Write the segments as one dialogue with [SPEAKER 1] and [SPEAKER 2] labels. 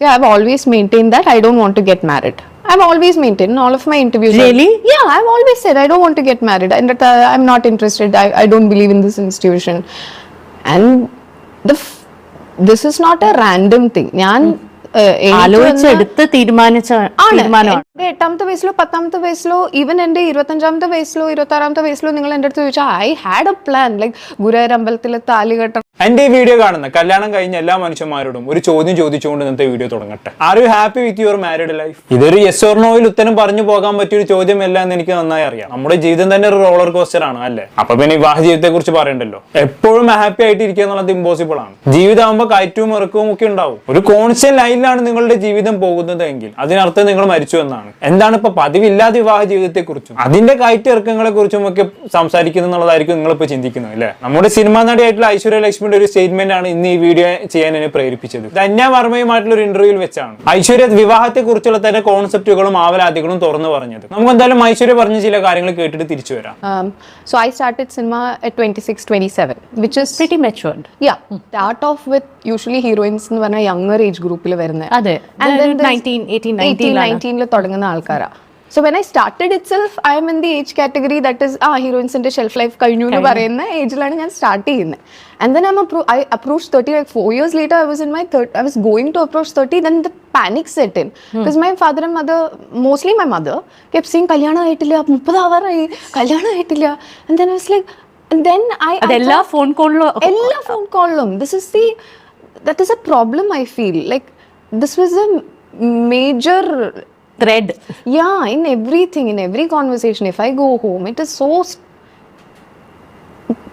[SPEAKER 1] Yeah, I've always maintained that I don't want to get married. I've always maintained in all of my interviews.
[SPEAKER 2] Really?
[SPEAKER 1] Yeah, I've always said I don't want to get married and that uh, I'm not interested. I, I don't believe in this institution. And the f- this is not a random thing. ഞാൻ uh,
[SPEAKER 2] ആലോചിച്ചെടുത്ത് തീരുമാനിച്ച തീരുമാനമാണ്
[SPEAKER 1] എന്റെ എട്ടാമത്തെ വയസ്സിലോ പത്താമത്തെ വയസ്സിലോ even എന്റെ ഇരുപത്തഞ്ചാമത്തെ വയസ്സിലോ ഇരുപത്തി ആറാമത്തെ വയസ്സിലോ നിങ്ങൾ എന്റെ അടുത്ത് ചോദിച്ചാൽ I had a plan like Guruvayur അമ്പലത്തിലെ താലി കെട്ടണം
[SPEAKER 3] എന്റെ ഈ വീഡിയോ കാണുന്ന കല്യാണം കഴിഞ്ഞ എല്ലാ മനുഷ്യന്മാരോടും ഒരു ചോദ്യം ചോദിച്ചുകൊണ്ട് ഇന്നത്തെ വീഡിയോ തുടങ്ങട്ടെ. Are you happy with your married life ഇതൊരു യെസ് ഓർ നോയിൽ ഉത്തരം പറഞ്ഞു പോകാൻ പറ്റിയ ഒരു ചോദ്യമല്ല എന്ന് എനിക്ക് നന്നായി അറിയാം. നമ്മുടെ ജീവിതം തന്നെ ഒരു റോളർ കോസ്റ്റർ ആണ് അല്ലേ? അപ്പൊ പിന്നെ വിവാഹ ജീവിതത്തെ കുറിച്ച് പറയണ്ടല്ലോ. എപ്പോഴും ഹാപ്പി ആയിട്ട് ഇരിക്കുക എന്നുള്ളത് ഇമ്പോസിബിൾ ആണ്. ജീവിതമാകുമ്പോൾ കയറ്റവും ഇറക്കവും ഒക്കെ ഉണ്ടാവും. ഒരു കോൺസ്റ്റന്റ് ലൈനിലാണ് നിങ്ങളുടെ ജീവിതം പോകുന്നത് എങ്കിൽ അതിനർത്ഥം നിങ്ങൾ മരിച്ചു എന്നാണ്. എന്താണ് ഇപ്പൊ പതിവില്ലാത്ത വിവാഹ ജീവിതത്തെ കുറിച്ചും അതിന്റെ കയറ്റ ഇറക്കങ്ങളെ കുറിച്ചും ഒക്കെ നിങ്ങളിപ്പോ നിങ്ങൾ ഇപ്പൊ ചിന്തിക്കുന്നത് അല്ലേ? നമ്മുടെ സിനിമാ നടിയായിട്ടുള്ള ഐശ്വര്യ ലക്ഷ്മിയുടെ ഒരു സ്റ്റേറ്റ്മെന്റ് ആണ് ഇന്ന് ഈ വീഡിയോ ചെയ്യാൻ എന്നെ പ്രേരിപ്പിച്ചത്. ധന്യ വർമ്മയുമായിട്ടുള്ള ഒരു ഇന്റർവ്യൂവിൽ വെച്ചാണ്. ഐശ്വര്യ വിവാഹത്തെ കുറിച്ചുള്ള തന്നെ കോൺസെപ്റ്റുകളും ആവലാതികളും തുറന്നു പറഞ്ഞത്. നമുക്ക് എന്തായാലും ഐശ്വര്യ പറഞ്ഞ ചില കാര്യങ്ങൾ കേട്ടിട്ട് തിരിച്ചു വരാം.
[SPEAKER 1] So I started cinema cinema at 26, 27, which is
[SPEAKER 2] pretty matured
[SPEAKER 1] yeah start off with usually heroines എന്ന് പറഞ്ഞാൽ യങ്ങർ ഏജ് ഗ്രൂപ്പിൽ വരുന്നത്
[SPEAKER 2] അതെ.
[SPEAKER 1] And then there's
[SPEAKER 2] 19 18
[SPEAKER 1] 18,
[SPEAKER 2] 19
[SPEAKER 1] 19 ൽ തുടങ്ങുന്ന ആൾക്കാരാ. So when I started itself I'm in the age category that is ആ ഹീറോയിൻസിന്റെ ഷെൽഫ് ലൈഫ് കഴിഞ്ഞു എന്ന് പറയുന്ന ഏജിലാണ് ഞാൻ സ്റ്റാർട്ട് ചെയ്യുന്നത് and then I'm I approach thirty like four years later I was in my I was going to approach thirty then the panic set in because my father and mother mostly my mother kept seeing കല്യാണം ആയിട്ടില്ല മുപ്പത് ആവാറായി കല്യാണം ആയിട്ടില്ല. And then was like then I
[SPEAKER 2] അതെല്ലാ phone കോളിലും
[SPEAKER 1] എല്ലാ phone കോളിലും this is the that is a problem I feel like this was a major
[SPEAKER 2] Thread
[SPEAKER 1] yeah in everything in every conversation if i go home it is so s-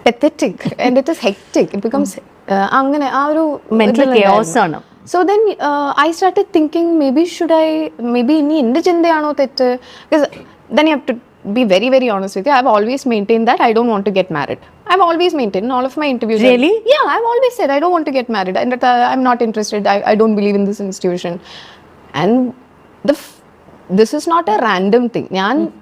[SPEAKER 1] pathetic and it is hectic it becomes uh, അങ്ങനെ ആ ഒരു
[SPEAKER 2] Mental chaos ആണ്.
[SPEAKER 1] So then I started thinking maybe should I maybe ഇനി എൻ്റെ ചിന്തയാണോ തെറ്റ് because then you have to be very very honest with you i've always maintained that i don't want to get married i've always maintained in all of my interviews
[SPEAKER 2] Really?
[SPEAKER 1] yeah i've always said i don't want to get married and that uh, i'm not interested I, I don't believe in this institution and the f- this is not a random thing ഞാൻ uh,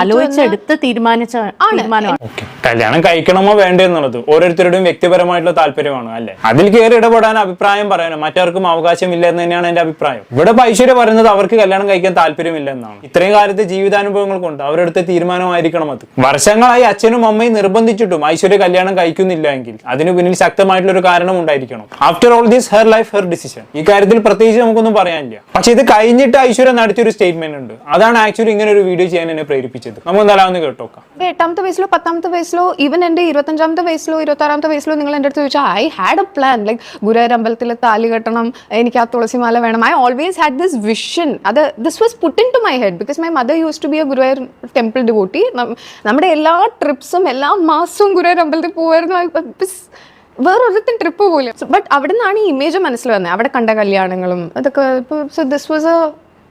[SPEAKER 2] ആലോചിച്ചെടുത്ത് തീരുമാനിച്ച തീരുമാനമാണ്.
[SPEAKER 3] കല്യാണം കഴിക്കണമോ വേണ്ടെന്നുള്ളത് ഓരോരുത്തരുടെയും വ്യക്തിപരമായിട്ടുള്ള താല്പര്യമാണ് അല്ലെ? അതിൽ കയറി ഇടപെടാൻ അഭിപ്രായം പറയാനോ? മറ്റാർക്കും അവകാശമില്ല എന്ന് തന്നെയാണ് എന്റെ അഭിപ്രായം. ഇവിടെ പൈശ്വര്യ ഐശ്വര്യ പറയുന്നത് അവർക്ക് കല്യാണം കഴിക്കാൻ താല്പര്യമില്ല എന്നാണ് ഇത്രയും കാലത്തെ ജീവിതാനുഭവങ്ങൾ കൊണ്ട് അവരെടുത്ത തീരുമാനമായിരിക്കണം അത്. വർഷങ്ങളായി അച്ഛനും അമ്മയും നിർബന്ധിച്ചിട്ടും ഐശ്വര്യ കല്യാണം കഴിക്കുന്നില്ല എങ്കിൽ അതിന് പിന്നിൽ ശക്തമായിട്ടുള്ള ഒരു കാരണം ഉണ്ടായിരിക്കണം. After all this her life her decision ഈ കാര്യത്തിൽ പ്രത്യേകിച്ച് നമുക്കൊന്നും പറയാനില്ല. പക്ഷെ ഇത് കഴിഞ്ഞിട്ട് ഐശ്വര്യ നടത്തിയൊരു സ്റ്റേറ്റ്മെന്റ് ഉണ്ട്. അതാണ് ആക്ച്വലി ഇങ്ങനെ ഒരു വീഡിയോ ചെയ്യാൻ എന്നെ പ്രേരിപ്പിച്ചത്. നമ്മൾ എന്തായാലും കേട്ടോ കേട്ടോക്കാം.
[SPEAKER 1] എന്റെ എട്ടാമത്തെ വയസ്സിലോ പത്താമത്തെ വയസ്സിലോ ഈവൻ എന്റെ ഇരുപത്തഞ്ചാമത്തെ വയസ്സിലോ ഇരുപത്തി ആറാമത്തെ വയസ്സിലോ നിങ്ങൾ എന്റെ അടുത്ത് ചോദിച്ചാൽ I had a plan like Guruvayur അമ്പലത്തിൽ താലി കെട്ടണം എനിക്ക് ആ തുളസിമാല വേണം. I always had this vision അത് this was put into my head because my mother use to be a Guruvayur temple devotee നമ്മുടെ എല്ലാ ട്രിപ്സും എല്ലാ മാസവും ഗുരുവായൂർ അമ്പലത്തിൽ പോകുമായിരുന്നു വേറൊരു ട്രിപ്പ് പോലും ബട്ട് അവിടെ നിന്നാണ് ഈ ഇമേജ് മനസ്സിൽ വന്നത് അവിടെ കണ്ട കല്യാണങ്ങളും അതൊക്കെ ഇപ്പോൾ so this was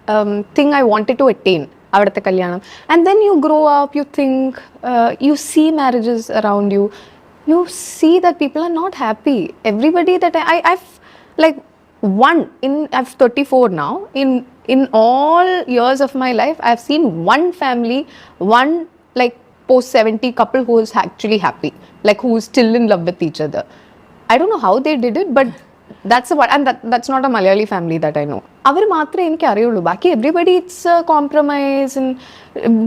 [SPEAKER 1] a thing I wanted to attain അവിടുത്തെ കല്യാണം and then you grow up you think you see marriages around you you see that people are not happy everybody that I I like one in i've 34 now in in all years of my life i've seen one family one like post 70 couple who is actually happy like who is still in love with each other i don't know how they did it but that's what and that, that's not a malayali family that i know അവർ മാത്രമേ എനിക്ക് അറിയുള്ളൂ ബാക്കി everybody it's compromise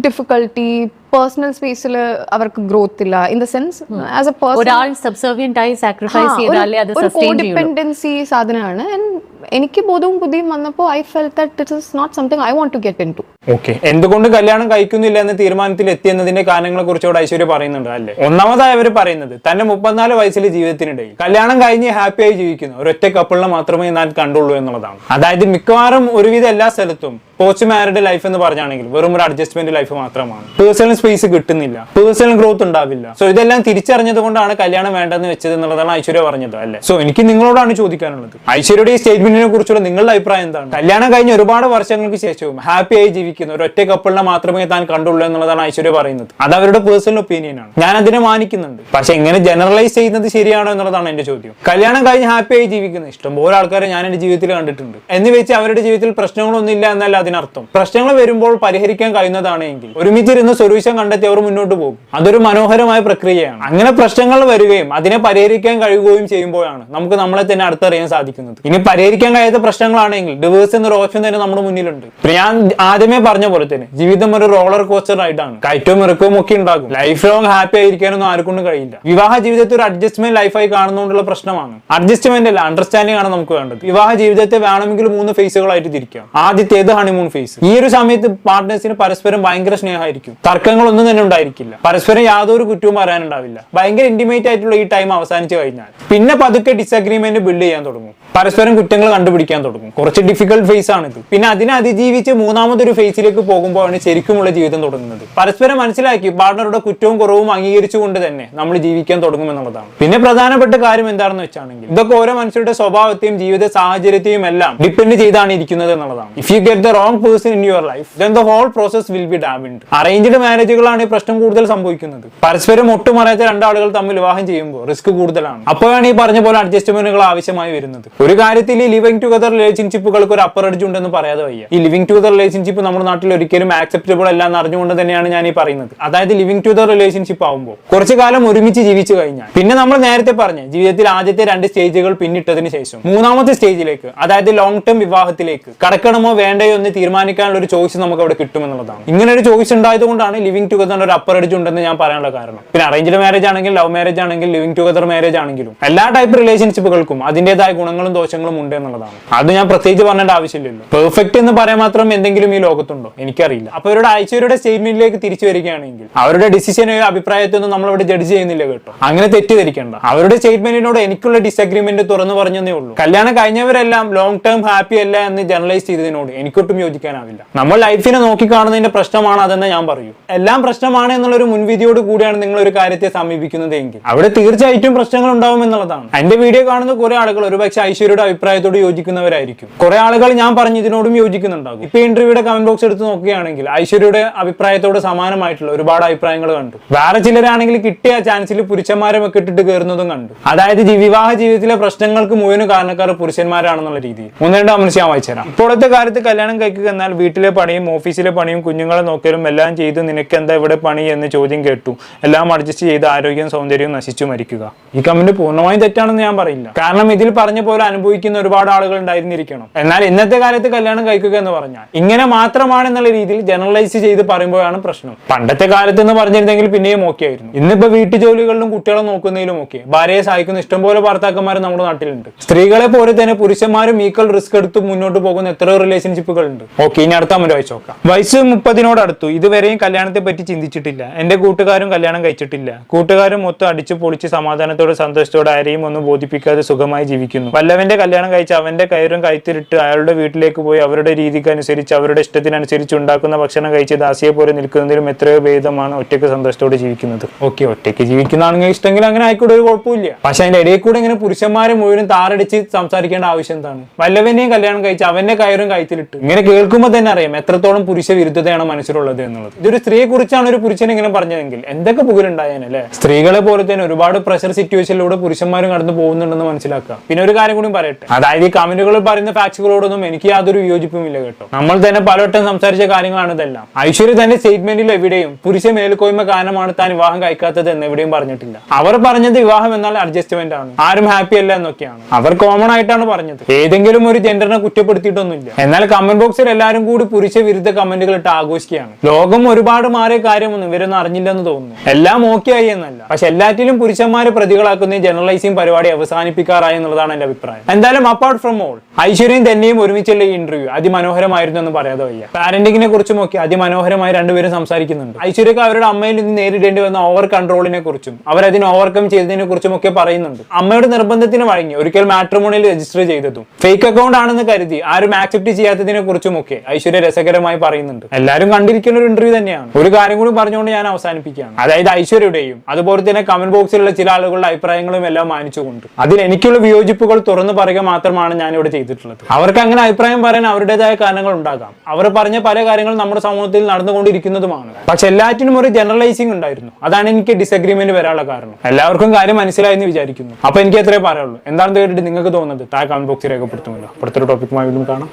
[SPEAKER 1] difficulty personal സ്പേസിൽ അവർക്ക് growth ഇല്ല. In the sense as a person
[SPEAKER 2] ഒരാൾ subservient ആയി സാക്രിഫൈസ് ചെയ്താലേ അത് സസ്റ്റെയിൻ ചെയ്യുള്ളൂ.
[SPEAKER 1] കോഡിപെൻഡൻസി സാധനമാണ്. ആൻഡ് എനിക്ക് ബോധവും ബുദ്ധിയും വന്നപ്പോൾ I felt that it is not something I want to get into
[SPEAKER 3] okay എന്തുകൊണ്ട് കല്യാണം കഴിക്കുന്നില്ല എന്ന തീരുമാനത്തിൽ എത്തിയെന്നതിന്റെ കാരണങ്ങളെ കുറിച്ച് ഇവിടെ ഐശ്വര്യ പറയുന്നുണ്ട് അല്ലേ? ഒന്നാമതായി അവർ പറയുന്നത് തന്റെ മുപ്പത്തിനാല് വയസ്സിലെ ജീവിതത്തിനിടയിൽ കല്യാണം കഴിഞ്ഞ് ഹാപ്പിയായി ജീവിക്കുന്ന. ഒരൊറ്റ കപ്പിളിനെ മാത്രമേ ഞാൻ കണ്ടുള്ളൂ എന്നുള്ളതാണ്. അതായത് മിക്കവാറും ഒരുവിധ എല്ലാ സ്ഥലത്തും പോസ്റ്റ് മാരിഡ് ലൈഫ് എന്ന് പറഞ്ഞാണെങ്കിൽ വെറും ഒരു അഡ്ജസ്റ്റ്മെന്റ് ലൈഫ് മാത്രമാണ്. പേഴ്സണൽ സ്പേസ് കിട്ടുന്നില്ല. പേഴ്സണൽ ഗ്രോത്ത് ഉണ്ടാവില്ല. സോ ഇതെല്ലാം തിരിച്ചറിഞ്ഞത് കൊണ്ടാണ് കല്യാണം വേണ്ടെന്ന് വെച്ചത് എന്നുള്ളതാണ് ഐശ്വര്യ പറഞ്ഞത് അല്ലെ? സോ എനിക്ക് നിങ്ങളോടാണ് ചോദിക്കാനുള്ളത്. ഐശ്വര്യയുടെ ഈ സ്റ്റേറ്റ്മെന്റിനെ കുറിച്ചുള്ള നിങ്ങളുടെ അഭിപ്രായം എന്താണ്? കല്യാണം കഴിഞ്ഞ ഒരുപാട് വർഷങ്ങൾക്ക് ശേഷവും ഹാപ്പി ആയി ജീവിക്കുന്ന ഒരു ഒറ്റ കപ്പിളിനെ മാത്രമേ താൻ കണ്ടുള്ളൂ എന്നുള്ളതാണ് ഐശ്വര്യ പറയുന്നത്. അത് അവരുടെ പേഴ്സണൽ ഒപ്പീനിയൻ ആണ്. ഞാൻ അതിനെ മാനിക്കുന്നുണ്ട്. പക്ഷെ ഇങ്ങനെ ജനറലൈസ് ചെയ്യുന്നത് ശരിയാണോ എന്നുള്ളതാണ് എന്റെ ചോദ്യം. കല്യാണം കഴിഞ്ഞ് ഹാപ്പി ആയി ജീവിക്കുന്ന ഇഷ്ടംപോലെ ആൾക്കാരെ ഞാൻ എന്റെ ജീവിതത്തിൽ കണ്ടിട്ടുണ്ട്. എന്ന് വെച്ച് അവരുടെ ജീവിതത്തിൽ പ്രശ്നങ്ങളൊന്നും ഇല്ല എന്നല്ല അതിനർത്ഥം. പ്രശ്നങ്ങൾ വരുമ്പോൾ പരിഹരിക്കാൻ കഴിയുന്നതാണ് എങ്കിൽ. ഒരുമിച്ചിരുന്ന് സൊല്യൂഷൻ കണ്ടെത്തി അവർ മുന്നോട്ട് പോകും. അതൊരു മനോഹരമായ പ്രക്രിയയാണ്. അങ്ങനെ പ്രശ്നങ്ങൾ വരികയും അതിനെ പരിഹരിക്കാൻ കഴിയുകയും ചെയ്യുമ്പോഴാണ് നമുക്ക് നമ്മളെ തന്നെ അടുത്തറിയാൻ സാധിക്കുന്നത്. ഇനി പരിഹരിക്കാൻ കഴിയാത്ത പ്രശ്നങ്ങളാണെങ്കിൽ ഡിവേഴ്സ് എന്നൊരു ഓപ്ഷൻ തന്നെ നമ്മുടെ മുന്നിലുണ്ട്. ഞാൻ ആദ്യമേ പറഞ്ഞ പോലെ തന്നെ ജീവിതം ഒരു റോളർ കോസ്റ്റർ ആയിട്ടാണ് കയറ്റവും ഇറക്കവും ഒക്കെ ഉണ്ടാകും. ലൈഫ് ലോങ് ഹാപ്പി ആയിരിക്കാനൊന്നും ആർക്കൊണ്ടും കഴിയില്ല. വിവാഹ ജീവിതത്തിൽ ഒരു അഡ്ജസ്റ്റ്മെന്റ് ലൈഫായി കാണുന്നതുകൊണ്ടുള്ള പ്രശ്നമാണ്. അഡ്ജസ്റ്റ്മെന്റ് അല്ല അണ്ടർസ്റ്റാൻഡിംഗ് ആണ് നമുക്ക് വേണ്ടത്. വിവാഹ ജീവിതത്തെ വേണമെങ്കിൽ മൂന്ന് ഫേസുകളായിട്ട് തിരിക്കാം. ആദ്യത്തേത് ഹണിമൂൺ ഫേസ് ഈ ഒരു സമയത്ത് പാർട്ട്നേഴ്സിന് പരസ്പരം ഭയങ്കര സ്നേഹമായിരിക്കും. തർക്കങ്ങളൊന്നും തന്നെ ഉണ്ടായിരിക്കില്ല. പരസ്പരം യാതൊരു കുറ്റവും പറയാനുണ്ടാവില്ല. ഭയങ്കര ഇന്റിമേറ്റ് ആയിട്ടുള്ള ഈ ടൈം അവസാനിച്ചു കഴിഞ്ഞാൽ. പിന്നെ പതുക്കെ ഡിസഗ്രിമെന്റ് ബിൽഡ് ചെയ്യാൻ തുടങ്ങും. പരസ്പരം കുറ്റങ്ങൾ കണ്ടുപിടിക്കാൻ തുടങ്ങും. കുറച്ച് ഡിഫിക്കൽട്ട് ഫേസ് ആണിത്. പിന്നെ അതിനെ അതിജീവിച്ച് മൂന്നാമതൊരു ഫേസിലേക്ക് പോകുമ്പോഴാണ് ശരിക്കുമുള്ള ജീവിതം തുടങ്ങുന്നത്. പരസ്പരം മനസ്സിലാക്കി പാർട്ണറുടെ കുറ്റവും കുറവും അംഗീകരിച്ചുകൊണ്ട് തന്നെ നമ്മൾ ജീവിക്കാൻ തുടങ്ങും എന്നുള്ളതാണ്. പിന്നെ പ്രധാനപ്പെട്ട കാര്യം എന്താണെന്ന് വെച്ചാണെങ്കിൽ ഇതൊക്കെ ഓരോ മനുഷ്യരുടെ സ്വഭാവത്തെയും ജീവിത സാഹചര്യത്തെയും എല്ലാം ഡിപ്പെൻഡ് ചെയ്താണ് ഇരിക്കുന്നത് എന്നുള്ളതാണ്. If you get the wrong person in your life then the whole process will be damned arranged മാരേജുകളാണ് ഈ പ്രശ്നം കൂടുതൽ സംഭവിക്കുന്നത്. പരസ്പരം ഒട്ടുമറിയാത്ത രണ്ടാളുകൾ തമ്മിൽ വിവാഹം ചെയ്യുമ്പോൾ റിസ്ക് കൂടുതലാണ്. അപ്പോഴാണ് ഈ പറഞ്ഞ പോലെ അഡ്ജസ്റ്റ്മെന്റുകൾ ആവശ്യമായി വരുന്നത്. ഒരു കാര്യത്തിൽ ഈ ലിവിംഗ് ടുഗദർ റിലേഷൻഷിപ്പുകൾക്ക് ഒരു അപ്പർ എഡ്ജ് ഉണ്ടെന്ന് പറയാതെ വയ്യ. ഈ ലിവിംഗ് ടുഗദർ റിലേഷൻഷിപ്പ് നമ്മുടെ നാട്ടിൽ ഒരിക്കലും ആക്സെപ്റ്റബിൾ അല്ല എന്ന് അറിഞ്ഞുകൊണ്ട് തന്നെയാണ് ഞാൻ ഈ പറയുന്നത്. അതായത് ലിവിംഗ് ടുഗദർ റിലേഷൻഷിപ്പ് ആവുമ്പോൾ കുറച്ചു കാലം ഒരുമിച്ച് ജീവിച്ചു കഴിഞ്ഞാൽ പിന്നെ നമ്മൾ നേരത്തെ പറഞ്ഞ ജീവിതത്തിൽ ആദ്യത്തെ രണ്ട് സ്റ്റേജുകൾ പിന്നിട്ടതിന് ശേഷം മൂന്നാമത്തെ സ്റ്റേജിലേക്ക് അതായത് ലോങ് ടേം വിവാഹത്തിലേക്ക് കടക്കണമോ വേണ്ടയോ എന്ന് തീരുമാനിക്കാനുള്ള ഒരു ചോയ്സ് നമുക്ക് അവിടെ കിട്ടുമെന്നുള്ളതാണ് ഇങ്ങനെ ഒരു ചോയ്സ് ഉണ്ടായതുകൊണ്ടാണ് ലിവിംഗ് ടുഗദർ ഒരു അപ്പർ എഡ്ജ് ഉണ്ടെന്ന് ഞാൻ പറയാനുള്ള കാരണം. പിന്നെ അറേഞ്ച്ഡ് മാരേജ് ആണെങ്കിൽ ലവ് മാരേജ് ആണെങ്കിൽ ലിവിംഗ് ടുഗദർ മാരേജ് ആണെങ്കിലും എല്ലാ ടൈപ്പ് റിലേഷൻഷിപ്പുകൾക്കും അതിന്റേതായ ഗുണങ്ങളും ദോഷങ്ങളും ഉണ്ട് എന്നുള്ളതാണ്. അത് ഞാൻ പ്രത്യേകിച്ച് പറഞ്ഞേണ്ട ആവശ്യമില്ലല്ലോ. പെർഫെക്റ്റ് എന്ന് പറയാൻ മാത്രം എന്തെങ്കിലും ഈ ലോകത്തുണ്ടോ? എനിക്കറിയില്ല. അപ്പൊ ഇവരുടെ ഐശ്വര്യയുടെ സ്റ്റേറ്റ്മെന്റിലേക്ക് തിരിച്ചു വരികയാണെങ്കിൽ അവരുടെ ഡിസിഷനെയോ അഭിപ്രായത്തൊന്നും നമ്മൾ ഇവിടെ ജഡ്ജ് ചെയ്യുന്നില്ല കേട്ടോ. അങ്ങനെ തെറ്റിദ്ധരിക്കേണ്ട. അവരുടെ സ്റ്റേറ്റ്മെന്റിനോട് എനിക്കുള്ള ഡിസഗ്രിമെന്റ് തുറന്നു പറഞ്ഞതേ ഉള്ളൂ. കല്യാണം കഴിഞ്ഞവരെല്ലാം ലോങ് ടേം ഹാപ്പി അല്ല എന്ന് ജനറലൈസ് ചെയ്തതിനോട് എനിക്കൊട്ടും യോജിക്കാനാവില്ല. നമ്മൾ ലൈഫിനെ നോക്കി കാണുന്നതിന്റെ പ്രശ്നമാണ് അതെന്ന് ഞാൻ പറയൂ. എല്ലാം പ്രശ്നമാണ് എന്നുള്ള ഒരു മുൻവിധിയോട് കൂടിയാണ് നിങ്ങൾ ഒരു കാര്യത്തെ സമീപിക്കുന്നത് എങ്കിൽ. അവിടെ തീർച്ചയായിട്ടും പ്രശ്നങ്ങൾ ഉണ്ടാവും എന്നുള്ളതാണ്. എന്റെ വീഡിയോ കാണുന്ന കുറെ ആളുകൾ ഒരുപക്ഷെ ഐശ്വര്യയുടെ അഭിപ്രായത്തോട് യോജിക്കുന്നവരായിരിക്കും. കുറെ ആളുകൾ ഞാൻ പറഞ്ഞ ഇതിനോടും യോജിക്കുന്നുണ്ടാകും. ഇപ്പൊ ഇന്റർവ്യൂടെ കമന്റ് ബോക്സ് എടുത്ത് നോക്കുകയാണെങ്കിൽ ഐശ്വര്യയുടെ അഭിപ്രായത്തോട് സമാനമായിട്ടുള്ള ഒരുപാട് അഭിപ്രായങ്ങൾ കണ്ടു. വേറെ ചിലരാണെങ്കിൽ കിട്ടിയ ചാൻസിൽ പുരുഷന്മാരെ ഒക്കെ ഇട്ടിട്ട് കയറുന്നതും കണ്ടു. അതായത് വിവാഹ ജീവിതത്തിലെ പ്രശ്നങ്ങൾക്ക് മുഴുവൻ കാരണക്കാർ പുരുഷന്മാരാണെന്നുള്ള രീതിയിൽ. ഒന്ന് രണ്ട് അമർച്ച ഞാൻ വായിച്ചുതരാം ഇപ്പോഴത്തെ കാലത്ത് കല്യാണം കഴിക്കുക എന്നാൽ വീട്ടിലെ പണിയും ഓഫീസിലെ പണിയും കുഞ്ഞുങ്ങളെ നോക്കലും എല്ലാം ചെയ്ത് നിനക്ക് എന്താ ഇവിടെ പണി എന്ന് ചോദ്യം കേട്ടു. എല്ലാം അഡ്ജസ്റ്റ് ചെയ്ത് ആരോഗ്യം സൗന്ദര്യവും നശിച്ചു മരിക്കുക. ഈ കമന്റ് പൂർണമായും തെറ്റാണെന്ന് ഞാൻ പറയില്ല. കാരണം ഇതിൽ പറഞ്ഞ പോലെ അനുഭവിക്കുന്ന ഒരുപാട് ആളുകൾ ഉണ്ടായിരുന്നിരിക്കണം. എന്നാൽ ഇന്നത്തെ കാലത്ത് കല്യാണം കഴിക്കുക എന്ന് പറഞ്ഞാൽ ഇങ്ങനെ മാത്രമാണ് എന്നുള്ള രീതിയിൽ ജനറലൈസ് ചെയ്ത് പറയുമ്പോഴാണ് പ്രശ്നം. പണ്ടത്തെ കാലത്ത് എന്ന് പറഞ്ഞിരുന്നെങ്കിൽ പിന്നെയും ഓക്കെ ആയിരുന്നു ഇന്നിപ്പോ വീട്ടു ജോലികളിലും കുട്ടികളെ നോക്കുന്നതിലും ഓക്കെ. ഭാര്യയെ സഹായിക്കുന്ന ഇഷ്ടംപോലെ ഭർത്താക്കന്മാർ നമ്മുടെ നാട്ടിലുണ്ട്. സ്ത്രീകളെ പോലെ തന്നെ പുരുഷന്മാരും ഈക്വൽ റിസ്ക് എടുത്ത് മുന്നോട്ട് പോകുന്ന എത്ര റിലേഷൻഷിപ്പുകൾ ഉണ്ട് ഓക്കെ ഇനി അടുത്ത അമ്മ വായിച്ചു നോക്കാം. വയസ്സ് മുപ്പതിനോട് അടുത്തു ഇതുവരെയും കല്യാണത്തെ പറ്റി ചിന്തിച്ചിട്ടില്ല. എന്റെ കൂട്ടുകാരും കല്യാണം കഴിച്ചിട്ടില്ല. കൂട്ടുകാരും മൊത്തം അടിച്ചു പൊളിച്ച് സമാധാനത്തോടെ സന്തോഷത്തോടെ ആരെയും ഒന്നും ബോധിപ്പിക്കാതെ സുഖമായി ജീവിക്കുന്നു. വല്ലവന്റെ കല്യാണം കഴിച്ച് അവന്റെ കയറും കൈത്തിരിട്ട് അയാളുടെ വീട്ടിലേക്ക് പോയി അവരുടെ രീതിക്ക് അനുസരിച്ച് അവരുടെ ഇഷ്ടത്തിനനുസരിച്ച് ഉണ്ടാക്കുന്ന ഭക്ഷണം കഴിച്ച് ദാസിയെ പോലെ നിൽക്കുന്നതിലും എത്രയോ ഭേദമാണ് ഒറ്റയ്ക്ക് സന്തോഷത്തോടെ ജീവിക്കുന്നത്. ഓക്കെ ഒറ്റയ്ക്ക് ജീവിക്കുന്നതാണെങ്കിൽ ഇഷ്ടമെങ്കിൽ അങ്ങനെ ആയിക്കൂടെ ഒരു കുഴപ്പമില്ല. പക്ഷെ അതിന്റെ ഇടയിൽ കൂടെ ഇങ്ങനെ പുരുഷന്മാരെ മുഴുവൻ താറടിച്ച് സംസാരിക്കേണ്ട ആവശ്യം എന്താണ്? വല്ലവനെയും കല്യാണം കഴിച്ച് അവന്റെ കയറും കഴുത്തിലിട്ട്. ഇങ്ങനെ കേൾക്കുമ്പോൾ തന്നെ അറിയാം എത്രത്തോളം പുരുഷ വിരുദ്ധതയാണ് മനസ്സിലുള്ളത് എന്നുള്ളത്. ഇതൊരു സ്ത്രീയെ കുറിച്ചാണ് ഒരു പുരുഷൻ ഇങ്ങനെ പറഞ്ഞതെങ്കിൽ എന്തൊക്കെ പുകലുണ്ടായേനല്ലേ സ്ത്രീകളെ പോലെ തന്നെ ഒരുപാട് പ്രഷർ സിറ്റുവേഷനിലൂടെ പുരുഷന്മാരും കടന്നു പോകുന്നുണ്ടെന്ന് മനസ്സിലാക്കുക. പിന്നെ ഒരു കാര്യം കൂടി പറയട്ടെ. അതായത് ഈ കമന്റുകളിൽ പറയുന്ന ഫാക്ട്സുകളോടൊന്നും എനിക്ക് യാതൊരു വിയോജിപ്പുമില്ല കേട്ടോ. നമ്മൾ തന്നെ പലവട്ടം സംസാരിച്ച കാര്യങ്ങളാണ് ഇതെല്ലാം. ഐശ്വര്യ തന്റെ സ്റ്റേറ്റ്മെന്റിൽ എവിടെയും പുരുഷ മേൽക്കോയ്മ കാരണമാണ് താൻ വിവാഹം കഴിക്കാത്തത് എന്ന് എവിടെയും പറഞ്ഞിട്ടില്ല. അവർ പറഞ്ഞത് വിവാഹം എന്നാൽ അഡ്ജസ്റ്റ്മെന്റ് ആണ്. ആരും ഹാപ്പി അല്ല എന്നൊക്കെയാണ്. അവർ കോമൺ ആയിട്ടാണ് പറഞ്ഞത്. ഏതെങ്കിലും ഒരു ജെൻഡറിനെ കുറ്റപ്പെടുത്തിയിട്ടൊന്നുമില്ല. എന്നാൽ കമന്റ് ബോക്സിൽ എല്ലാവരും കൂടി പുരുഷ വിരുദ്ധ കമന്റുകൾ ഇട്ട് ആഘോഷിക്കുകയാണ്. ലോകം ഒരുപാട് മാറിയ കാര്യമൊന്നും ഇവരൊന്നും അറിഞ്ഞില്ലെന്ന് തോന്നുന്നു. എല്ലാം ഓക്കെ ആയി എന്നല്ല. പക്ഷെ എല്ലാറ്റിലും പുരുഷന്മാരെ പ്രതികളാക്കുന്ന ജനറലൈസിംഗ് പരിപാടി അവസാനിപ്പിക്കാറായി എന്നുള്ളതാണ് എന്റെ അഭിപ്രായം. എന്തായാലും അപ്പാർട്ട് ഫ്രം ഓൾ ഐശ്വര്യയും തന്നെയും ഒരുമിച്ചുള്ള ഇന്റർവ്യൂ അതിമനോഹരമായിരുന്നു എന്ന് പറയാതെ വയ്യ. പാരന്റിങ്ങിനെ കുറിച്ചും ഒക്കെ അതിമനോഹരമായി രണ്ടുപേരും സംസാരിക്കുന്നുണ്ട്. ഐശ്വര്യക്ക് അവരുടെ അമ്മയിൽ നിന്ന് നേരിടേണ്ടി വന്ന ഓവർ കൺട്രോളിനെ കുറിച്ചും അവരതിനെ ഓവർകം ചെയ്തതിനെ കുറിച്ചും ഒക്കെ പറയുന്നുണ്ട്. അമ്മയുടെ നിർബന്ധത്തിന് വഴങ്ങി ഒരിക്കൽ മാട്രിമോണിയിൽ രജിസ്റ്റർ ചെയ്തതും. ഫേക്ക് അക്കൗണ്ട് ആണെന്ന് കരുതി ആരും ആക്സെപ്റ്റ് ചെയ്യാത്തതിനെ കുറിച്ചും ഒക്കെ ഐശ്വര്യ രസകരമായി പറയുന്നുണ്ട്. എല്ലാവരും കണ്ടിരിക്കുന്ന ഒരു ഇന്റർവ്യൂ തന്നെയാണ്. ഒരു കാര്യം കൂടി പറഞ്ഞുകൊണ്ട് ഞാൻ അവസാനിപ്പിക്കുകയാണ്. അതായത് ഐശ്വര്യയുടെയും അതുപോലെ തന്നെ കമന്റ് ബോക്സിലുള്ള ചില ആളുകളുടെ അഭിപ്രായങ്ങളും എല്ലാം മാനിച്ചുകൊണ്ട്. അതിൽ എനിക്കുള്ള വിയോജിപ്പുകൾ തുറന്നു പറയുക മാത്രമാണ് ഞാൻ ഇവിടെ ചെയ്തിട്ടുള്ളത്. അവർക്ക് അങ്ങനെ അഭിപ്രായം പറയാൻ അവരുടേതായ കാരണങ്ങൾ ഉണ്ടാകാം. അവർ പറഞ്ഞ പല കാര്യങ്ങളും നമ്മുടെ സമൂഹത്തിൽ നടന്നുകൊണ്ടിരിക്കുന്നതുമാണ്. പക്ഷെ എല്ലാറ്റിനും ഒരു ജനറലൈസിംഗ് ഉണ്ടായിരുന്നു. അതാണ് എനിക്ക് ഡിസഗ്രിമെന്റ് വരാനുള്ള കാരണം. എല്ലാവർക്കും കാര്യം മനസ്സിലായി എന്ന് വിചാരിക്കുന്നു. അപ്പൊ എനിക്ക് എത്രേ പറയുള്ളൂ എന്താണെന്ന് കേട്ടിട്ട് നിങ്ങൾക്ക് തോന്നുന്നത്? താഴെ കമന്റ് ബോക്സിൽ രേഖപ്പെടുത്തുമല്ലോ. അടുത്തൊരു ടോപ്പിക്കുമായി വീണ്ടും കാണാം.